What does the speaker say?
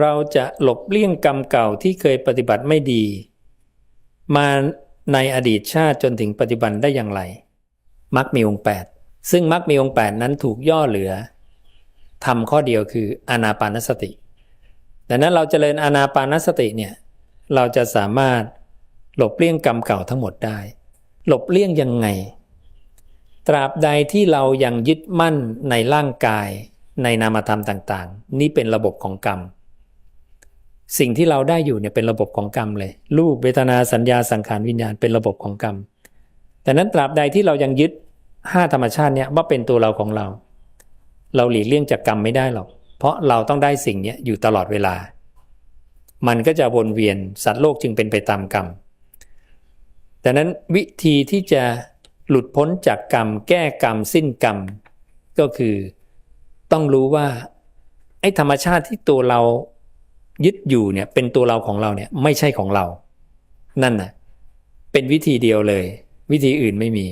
เราจะหลบเลี่ยงกรรมเก่าที่เคยปฏิบัติไม่ดี มาในอดีตชาติจนถึงปัจจุบันได้อย่างไรมักมีองค์แปดซึ่งมักมีองค์แปดนั้นถูกย่อเหลือทำข้อเดียวคืออานาปานสติดังนั้นเราจเจริญอานาปานสติเนี่ยเราจะสามารถหลบเลี่ยงกรรมเก่าทั้งหมดได้ หลบเลี่ยงยังไง ตราบใดที่เรายังยึดมั่นในร่างกายในนามธรรมต่างๆ นี่เป็นระบบของกรรม สิ่งที่เราได้อยู่เนี่ยเป็นระบบของกรรมเลย รูปเวทนาสัญญาสังขารวิญญาณเป็นระบบของกรรม แต่นั้นตราบใดที่เรายังยึดห้าธรรมชาติเนี่ยว่าเป็นตัวเราของเรา เราหลีกเลี่ยงจากกรรมไม่ได้หรอก เพราะเราต้องได้สิ่งนี้อยู่ตลอดเวลา มันก็จะวนเวียนสัตว์โลกจึงเป็นไปตามกรรมดังนั้นวิธีที่จะหลุดพ้นจากกรรม แก้กรรม สิ้นกรรม ก็คือต้องรู้ว่าไอ้ธรรมชาติที่ตัวเรา ยึดอยู่เนี่ยเป็นตัวเราของเราเนี่ยไม่ใช่ของเรา นั่นน่ะเป็นวิธีเดียวเลย วิธีอื่นไม่มี